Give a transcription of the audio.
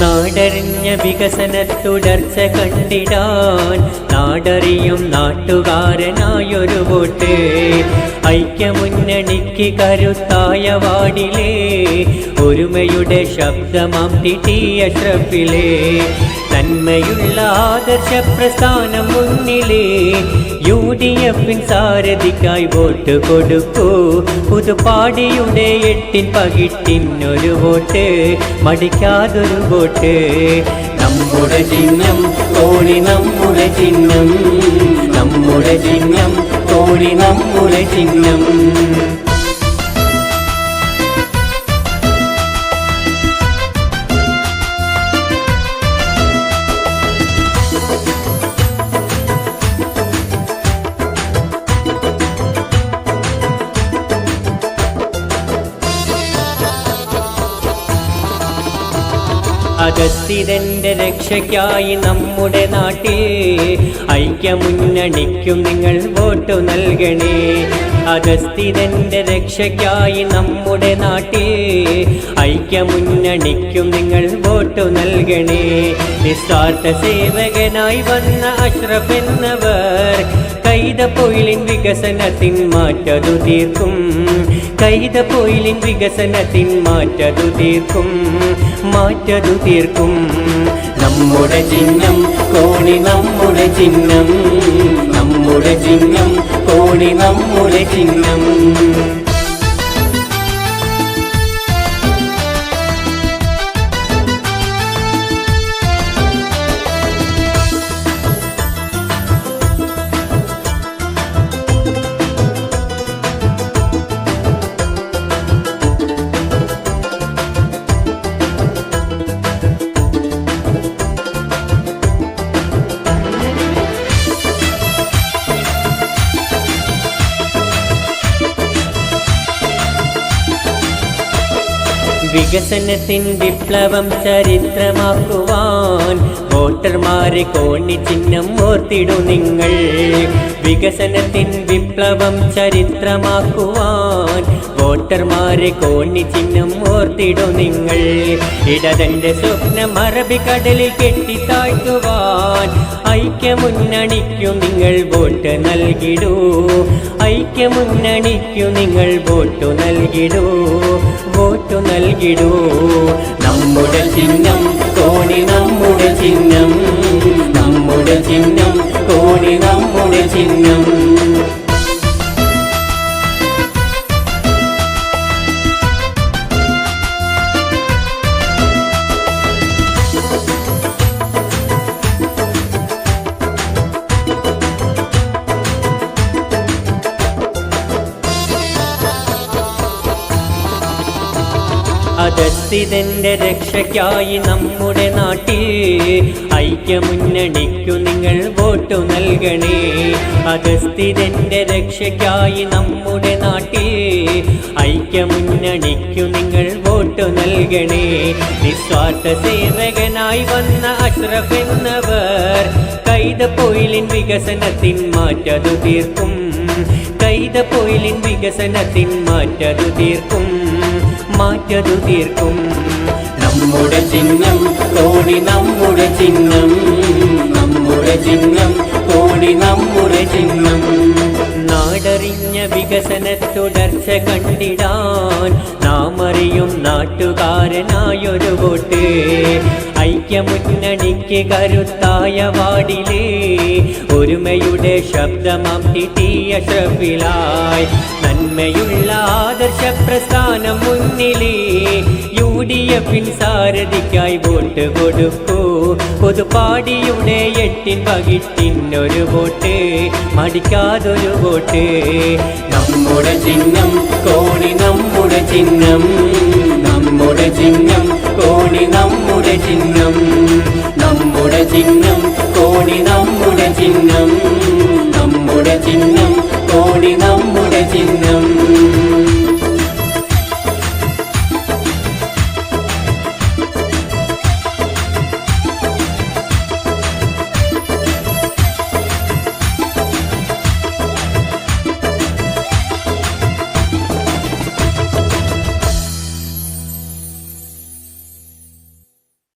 നാടറിഞ്ഞ വികസന തുടർച്ച കണ്ടിടാൻ നാടറിയും നാട്ടുകാരനായൊരു വോട്ട് ഐക്യമുന്നണിക്ക് കരുത്തായ വാടിലേ ഒരുമയുടെ ശബ്ദമാം തിട്ടിയ അഷ്റഫിലേ നന്മയുള്ള ആദർശ പ്രസ്ഥാനം മുന്നിലേ. യു ഡി എഫിൻ സാരഥിക്കായി വോട്ട് കൊടുക്കൂ. പുതുപ്പാടിയുടെ എട്ടിൻ പകിട്ടിനൊരു വോട്ട്. മടിക്കാതൊരു വോട്ട്. നമ്മുടെ ചിഹ്നം തോണി നമ്മുടെ ചിഹ്നം. നമ്മുടെ ചിഹ്നം തോണി നമ്മുടെ ചിഹ്നം. അഗസ്തിരന്റെ രക്ഷയ്ക്കായി നമ്മുടെ നാട്ടിൽ ഐക്യമുന്നണിക്കും നിങ്ങൾ വോട്ടു നൽകണേ. അഗസ്തിരന്റെ രക്ഷയ്ക്കായി നമ്മുടെ നാട്ടിൽ ഐക്യമുന്നണിക്കും നിങ്ങൾ വോട്ടു നൽകണേ. നിസ്വാർത്ഥ സേവകനായി വന്ന അഷ്റഫ് എന്നവർ കൈതപ്പൊയിലിൻ വികസനത്തിൻ മാറ്റതു തീർക്കും. കൈത പോയിലിൻ വികസനത്തിൻ മാറ്റതു തീർക്കും. മാറ്റതു തീർക്കും. നമ്മുടെ ചിഹ്നം കോണി നമ്മുടെ ചിഹ്നം. നമ്മുടെ ചിഹ്നം കോണി നമ്മുടെ ചിഹ്നം. വികസനത്തിൻ വിപ്ലവം ചരിത്രമാക്കുവാൻ വോട്ടർമാരെ കോണി ചിഹ്നം ഓർത്തിടു നിങ്ങൾ. വികസനത്തിൻ വിപ്ലവം ചരിത്രമാക്കുവാൻ വോട്ടർമാരെ കോണി ചിഹ്നം ഓർത്തിടു നിങ്ങൾ. ഇടതന്റെ സ്വപ്നം അറബിക്കടലിൽ കെട്ടിത്താഴ്ത്തുവാൻ ഐക്യമുന്നണിക്കു നിങ്ങൾ വോട്ട് നൽകിടൂ. ഐക്യമുന്നണിക്കു നിങ്ങൾ വോട്ട് നൽകിടൂ. വോട്ട് നൽകിടൂ. നമ്മുടെ ചിഹ്നം അധസ്ഥിതന്റെ രക്ഷയ്ക്കായി നമ്മുടെ നാട്ടിൽ ഐക്യമുന്നണിക്കു നിങ്ങൾ വോട്ട് നൽകണേ. അധസ്ഥിതന്റെ രക്ഷയ്ക്കായി നമ്മുടെ നാട്ടിൽ ഐക്യമുന്നണിക്കു നിങ്ങൾ വോട്ട് നൽകണേ. നിസ്വാർത്ഥ സേവകനായി വന്ന അഷ്റഫ് എന്നവർ പോയിലിൻ വികസനത്തിൻ മാറ്റതു തീർക്കും. കൈതപ്പൊയിലിൻ വികസനത്തിൻ മാറ്റതു തീർക്കും. മാറ്റതു തീർക്കും. നമ്മുടെ ചിഹ്നം തോണി നമ്മുടെ ചിഹ്നം. നമ്മുടെ ചിഹ്നം തോണി നമ്മുടെ ചിഹ്നം. നാടറിഞ്ഞ വികസന തുടർച്ച കണ്ടിടാൻ നാം അറിയും നാട്ടുകാരനായൊരു വോട്ട് ഐക്യമുന്നണിക്ക് കരുത്തായ വാടിലേ ഒരുമയുടെ ശബ്ദമാം തിട്ടിയ അഷ്റഫിലായി നന്മയുള്ള ആദർശ പ്രസ്ഥാനം മുന്നിലേ യു പിൻ സാരഥിക്കായി വോട്ട് കൊടുക്കൂ. പൊതുപാടിയുടെ എട്ടിൻ പകിട്ടിനൊരു വോട്ട് മടിക്കാതൊരു വോട്ട്. നമ്മുടെ ചിഹ്നം കോണി നമ്മുടെ ചിഹ്നം നമ്മുടെ ചിഹ്നം കോണി നമ്മുടെ ചിഹ്നം. നമ്മുടെ ചിഹ്നം കോണി നമ്മുടെ ചിഹ്നം നമ്മുടെ ചിഹ്നം